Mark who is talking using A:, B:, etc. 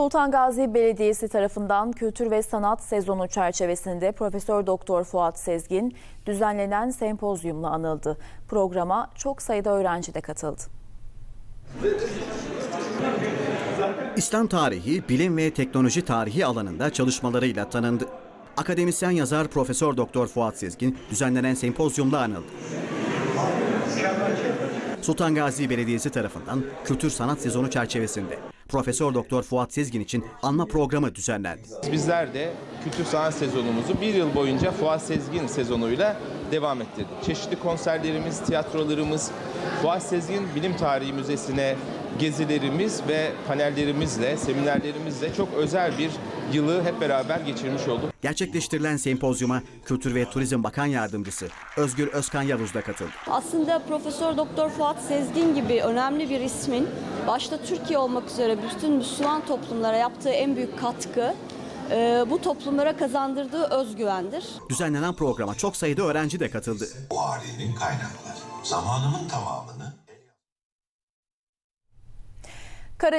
A: Sultan Gazi Belediyesi tarafından kültür ve sanat sezonu çerçevesinde Profesör Doktor Fuat Sezgin düzenlenen sempozyumla anıldı. Programa çok sayıda öğrenci de katıldı.
B: İslam tarihi, bilim ve teknoloji tarihi alanında çalışmalarıyla tanındı. Akademisyen yazar Profesör Doktor Fuat Sezgin düzenlenen sempozyumla anıldı. Sultan Gazi Belediyesi tarafından kültür sanat sezonu çerçevesinde Profesör Doktor Fuat Sezgin için anma programı düzenlendi.
C: Bizler de kültür sanat sezonumuzu bir yıl boyunca Fuat Sezgin sezonuyla devam ettirdik. Çeşitli konserlerimiz, tiyatrolarımız, Fuat Sezgin Bilim Tarihi Müzesi'ne gezilerimiz ve panellerimizle, seminerlerimizle çok özel bir yılı hep beraber geçirmiş olduk.
B: Gerçekleştirilen sempozyuma Kültür ve Turizm Bakan Yardımcısı Özgür Özkan Yavuz da katıldı.
D: Aslında Profesör Doktor Fuat Sezgin gibi önemli bir ismin başta Türkiye olmak üzere bütün Müslüman toplumlara yaptığı en büyük katkı e, bu toplumlara kazandırdığı özgüvendir.
B: Düzenlenen programa çok sayıda öğrenci de katıldı.
E: Bu ailenin kaynakları. Zamanımın tamamını
A: Karadeniz